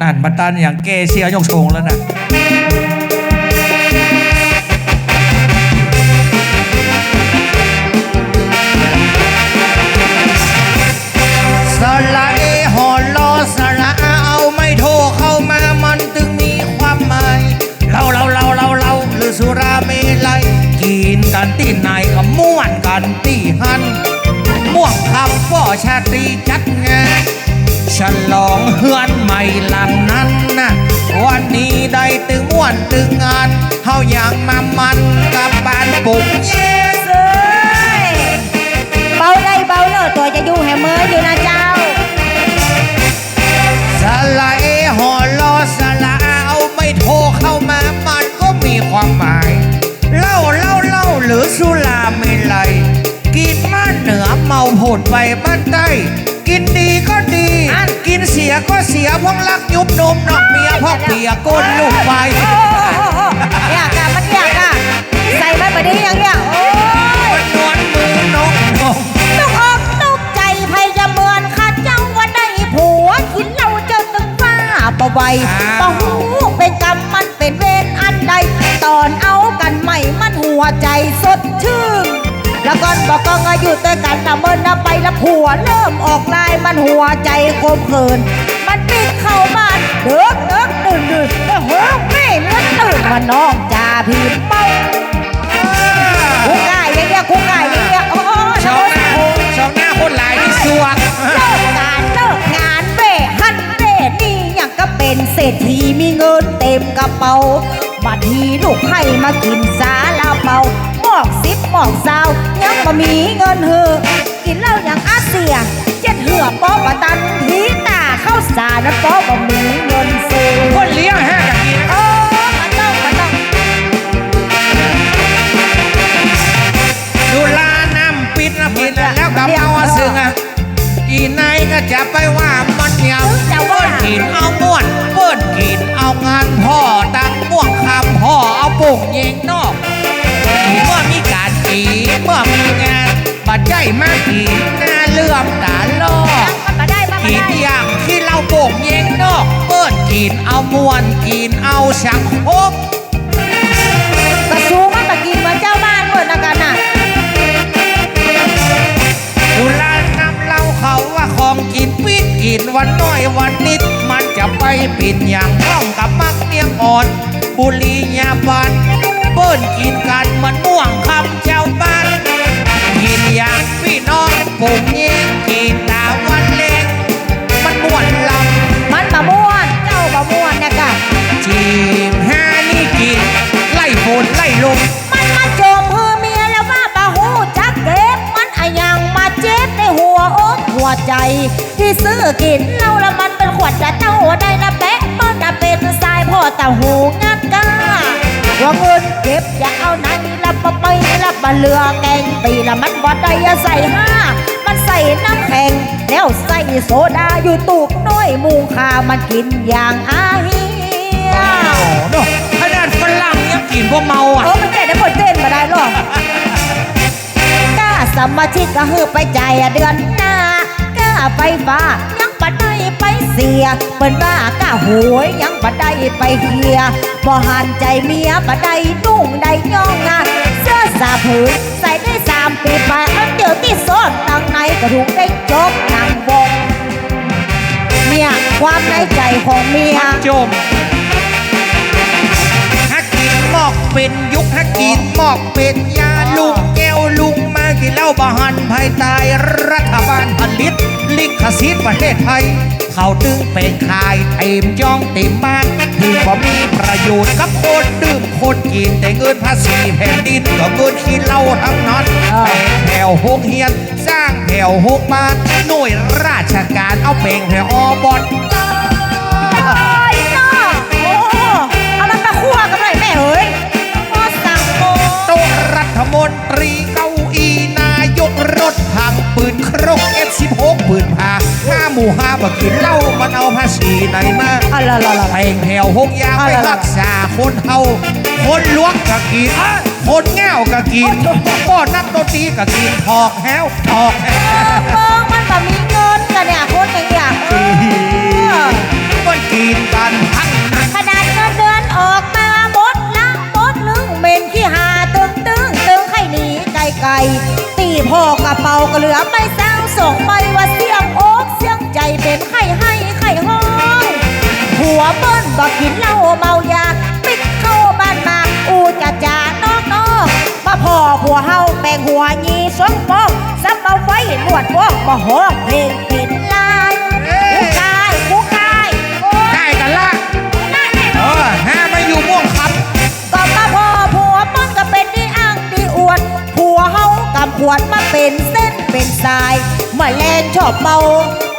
นั่นบัตตันอย่างเกเชียยกชงแล้วนะสระเอหอลอสระอาเอาไม่โทรเข้ามามันถึงมีความหมายเราเราเราเราเราหรือสุราเมลัยกินกันที่ไหนก็ม่วนกันที่หันม่วงคำพ่อชาตรีจัดงาน ฉลองเฮือนใหม่หลังนั้นนะวันนี้ได้ตึงม่วนตึงงานเฮาอยากมามันกับบ้านปุกเย่เอ้ยเบาได้เบาเลยตัวจะอยู่แห่เมื่ออยู่นะเจ้า สละเอหอลอสละอาเอาไม่โทรเข้ามามันก็มีความหมายเล่าเล่าเล่าหรือสุราไม่ไหลกินมาเหนือเมาโผดไปบ้านใต้กินดีก็ดี กินเสียก็เสียพราะรักยุบนมนอกเมียพราะเปียก้นลูกไปอยากอะมันอยากอะใส่ไม่ประเดี๋ยวอย่างเงี้ยโอ้ยมันวลมือนกนมตกอกตกใจไพจะเหมือนข้าเจ้าว่าได้ผัวกินเหล้าเจอตึงฟ้าปะไวปะหูเป็นกรรมมันเป็นเวรอันใดตอนเอากันใหม่มันหัวใจส อนบอกก็ก็อยู่ด้วยกันนะเมื่อนะไปแล้วผัวเริ่มออกลายมันหัวใจโคมเขิน มันปิดเข้าบ้านเด็กเด็กตื่นตื่นเฮ้ยไม่เลือตื่นมาน้องจ่าพีเป้าคุกง่ายอย่างเงี้ยคุกง่ายอย่างเงี้ยโอ้โหชาวหน้าชาวหน้าคนหลายที่สวกเลิกงานเลิกงานเร่หันเร่นี่อย่างก็เป็นเศรษฐีมีเงินเต็มกระเป๋าบัดทีลูกให้มากินสาลาเปาหม อกสิบหมอกสาวยังมามีเงินเหือกินเหล้าอย่างอาเซียเจ็ดเหือป๊อปะตันทีตาเข้าสารนั้นป๊อบะมีเงินซื้อคนเลี้ยงแห้กับกินโอ้มันต้องมันต้องดูลาน้ำปิดนะปิดแล้วก็เมาซึ่งอะอีนายก็จะไปว่า กินเอาม่วนกินเอาสังคมกระซูมันมากินเหมือนเจ้าบ้านเหมือนนะกันน่ะดูแลนำเล่าเขาว่าของกินปิดกินวันน้อยวันนิด มันจะไปปิดอย่างต้องกับมักเนียงอ่อน บุรียาบันเปิ้นกินกันเหมันม่วง อกหัวใจ ที่ซื้อกินเหล้าแล้วมันเป็นขวดจะเจ้าได้นะแปะมันจะเป็นทรายพ่อแต่หูงัดก้าว่าเงินเก็บอย่าเอาไหนละปะไปละปะเรือแกงปีละมันบ่ได้อย่าใส่ห้ามันใส่น้ำแข็ง แล้วใส่โซดาอยู่ตูบน้อยมุงคามันกินอย่างอาเฮียโอ้โหขนาดฝรั่งยังกินพวกเมาอะโอ้มันแก่ได้ผลเต้นมาได้หรอกกล้า สมาชิกก็ฮือไปใจเดือนหน้าก้าไฟฟ้ายังบัดได้ไปเสียเปิ้นว่าก้าหวยยังบัดได้ไปเฮียบ่หันใจเมียบัดได้นุ่งได้ย่องงานเสื้อสาผืนใส่ได้สามปีไปมันเดี๋ยวที่ซ่อนตังในกระดูกได้จบนางวงเนี่ยความในใจของเมียจมฮักกินหมอกเป็นยุคฮักกินหมอกเป็นยาลุง ลุงมากินเหล้าบาหันภายใต้รัฐบาลผลิต ลิขสิทธิ์ประเทศไทย เขาตึงเป็นขายเต็มจ้องเต็มบ้านที่บ่มีประโยชน์กับคนดื่มคนกินแต่เงินภาษีแผ่นดินก็เงินกินเหล้าทั้งนั้นเออแปลงแถวหกเฮียน สร้างแถวหกบ้านหน่วยราชการเอาแปลงแถวอบอน ครกเอฟสิบหกปืนผาห้าหมู่ห้าบักขืนเล่ามันเอาภาษีไหนมาอะไรๆๆ เพลงแถวหกยาไปรักษาคนเฮาคนล้วงกะกินคนแง่วกะกินป้อนนักดนตรีกะกินถอกแฮวถอกแฮว เมันแบบมีเงินกันเนี่ยคนรเก่งอะเออ มันกินกันทั้ง พอกระเป๋าก็เหลือไม่แซวส่งไปว่าเสียงโอ๊กเสียงใจเป็นไข้ให้ไข้ห้อง หัวเบิ้นบอกกินเหล้าเมายาปิดเข้าบ้านมาอูจ่าจ่านอกนอกมาพ่อผัวเฮาแปลงหัวยีสมปองซับเอาไว้นวดวอกมาห้องเพลงเป็น ขวดมาเป็นเส้นเป็นสายมาแลนชอบเมา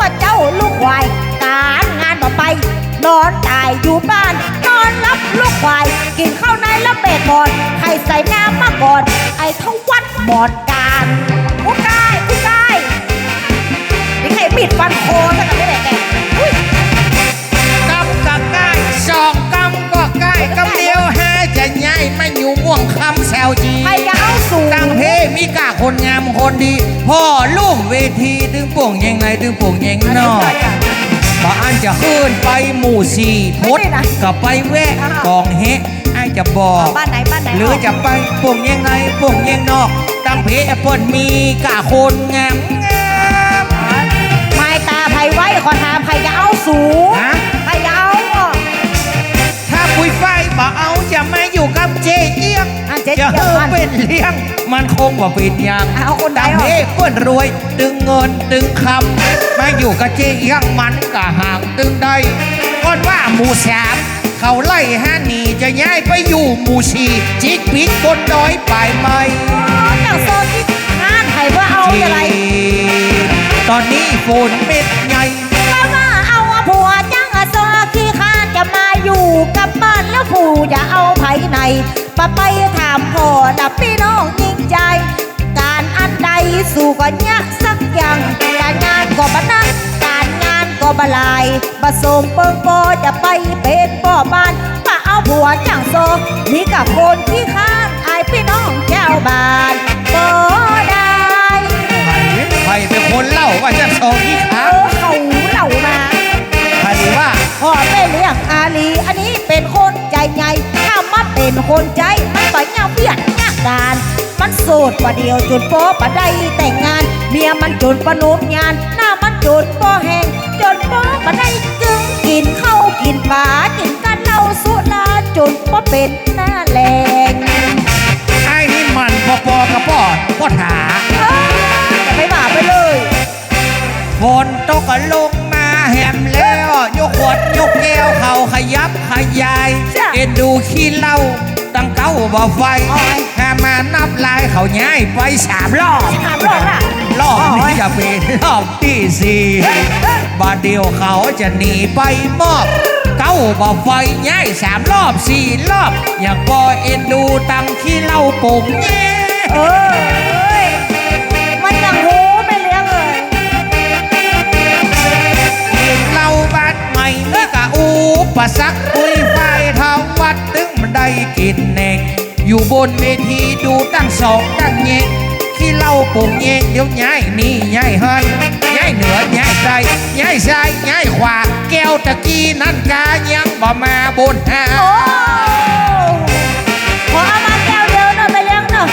มาเจ้าลูกควาย การงานมาไป นอนตายอยู่บ้าน นอนรับลูกควาย กินข้าวในแล้วเบ็ดหมอนใครใส่น้ำมาก่อน ไอ้ทวัดหมอนการกูกายกูกายนี่ใครปิดฟันคสักกัน คนดี พ่อลูกเวทีดึงโป่งยังไงดึงโป่งยังนอกบ้านจะขึ้นไปหมู่สี่พดก็ไปแวะกองเฮะไอ้จะบอกบ้านไหนบ้านไหนหรือจะไปโป่งยังไงโป่งยังนอก ตั้งเพแอปเปิลมีกาคนงามงามไม่ตาไผไว้ขอถามใครจะเอาสูง ปุยไฟบ่เอาจะมาอยู่กับเจเอียงอะเจ๊จะเอี๊ยงเออมันเป็นเลี้ยง มันคงว่าเป็นอย่างเอาคนใดตั้งอะเพเปิ้นรวย ตึงเงินตึงคำมาอยู่กับเจเอียงมันก็ห่างตึงได้ก้อนว่าหมู่สามเขาไล่ห้าหนีจะย้ายไปอยู่หมู่สี่จิกปิดบนดอยปลายไม้อย่างโซนที่ห้านใครว่าเอาอะไรตอนนี้ฝนเม็ดใหญ่เพราะว่าเอาผัวจังอะโซขี้ข้านจะมาอยู่กั ไหนปะไปถามพ่อดับพี่น้องยิงใจ การอันใดสู่ก็ยากสักอย่าง การงานก็บนักการงานก็บลายบะสมเปิงโปจะไปเป็นป่อบ้านมาเอาผัวจังโซนี่กับคนที่ข้านอายพี่น้อง คนใจมันต่อยเงาเบียดเงาดาน มันโสดประเดียวจนโป๊ปะได้แต่งงาน เมียมันจนประโนมงาน หน้ามันจนป้อแหงจนโป๊ปะได้จึงกินข้าวกินปลากินกันเหล้าสุราจนป้อเป็นหน้าแรงไอ้นี่มันปอปอกระปอดปอถาเอ้ยจะไม่บาปไปเลยฝนตกก็ลงมาแหมแล้ว ยกขวดยกแก้วเขาขยับขยายจ้ะเอ็นดูขี้เหล้าตั้งเก้า บ่ไฟโอ้ยแค่มานับลายเขาย้ายไปสามรอบถามรอบล่ะรอบนี้จะเป็นรอบที่สี่บาดเดียวเขาจะหนีไปมอบเก้าบ่ไฟย้ายสามรอบสี่รอบ อยากบอเอ็นดูตั้งขี้เหล้าโป่งแย่เออเอ้ยมันยังหูไม่เลี้ยงเลยเราบ้านใหม่นี่กะอูปะสักปุยไฟทางวัดตึงมัน ได้กินเองอยู่บนเวทีดูตั้งสองตั้งเงงขี้เหล้าโป่งเงงเดี๋ยวย้ายนี่ย้ายหันย้ายเหนือย้ายใต้ย้ายซ้ายย้ายขวา แก้วตะกี้นั่นกายังบ่มาบนหาโอ้ขอเอามาแก้วเดียวหน่อยไปเลี้ยงหน่อย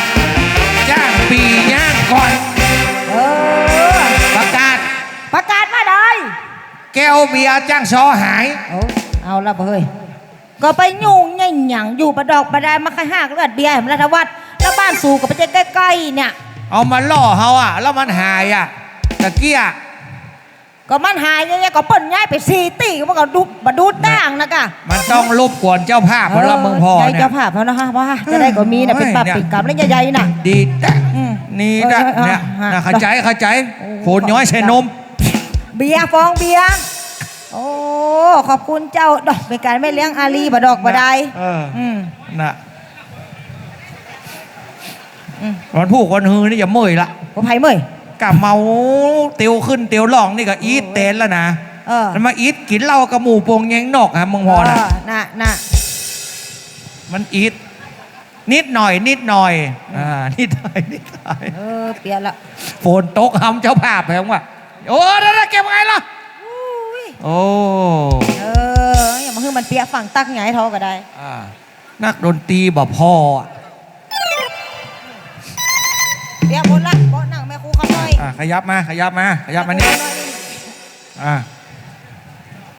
จ้างปีย่างก่อนเออประกาศ ประกาศมาได้แก้วเบียร์จ้างซอหาย เอาเอาละเฮ้ย ก็ไปยุ่งไงหยังอยู่ประดอกประดายมาค่ายหักเลือดเบียร์ให้มันรัฐวัฒน์แล้วบ้านสู่กับประเทศใกล้ๆเนี่ย เอามาล่อเฮาอะ แล้วมันหายอะตะเกียก็มันหายไงก็เปิ้นย้ายไปซีตี้ก็มันก็ดูมาดูด่างนะกะมันต้องรบกวนเจ้าภาพเพราะเราเมืองพอใหญ่เนี่ย เจ้าภาพเขานะฮะว่าจะได้ก็มีนะเป็นปรับเนี่ยปิดกรรมแล้วใหญ่ๆน่ะ ดีแต่อืมนี่เออนะเออเนี่ยเออ นะเข้าใจเข้าใจโอ้โฟนย้อยใส่นม เบียร์ฟองเบียร์ โอ้ ขอบคุณเจ้าดอกเป็นการไม่เลี้ยงอาลีบดอกบดายเอออืมน่ะอืมวันผู้คนฮือนี่อย่าเมื่อยละผมไผ่เมื่อยกะเมาเตียวขึ้นเตียวล่องนี่ก็อีทเตนแล้วนะเออแล้วมาอีทกินเหล้ากับหมูโปงแยงนอกฮะเมึงพอนะเน่ะน่ะมันอีทนิดหน่อย นิดหน่อยอ่านิดหน่อยนิดหน่อยเออเปลี่ยนละโฟนตกหำเจ้าภาพแพงว่ะโอ้นั่นนะเก็บไงล่ะอุ้ย โอ้เอออย่ามาคือมันเปียกฝั่งตักไงายท้อก็ได้ อ่านักดนตรีบ่พออะเปียกหมดละบ่นั่งแม่ครูคำน้อยอะขยับมาขยับมาขยับมานี่อะ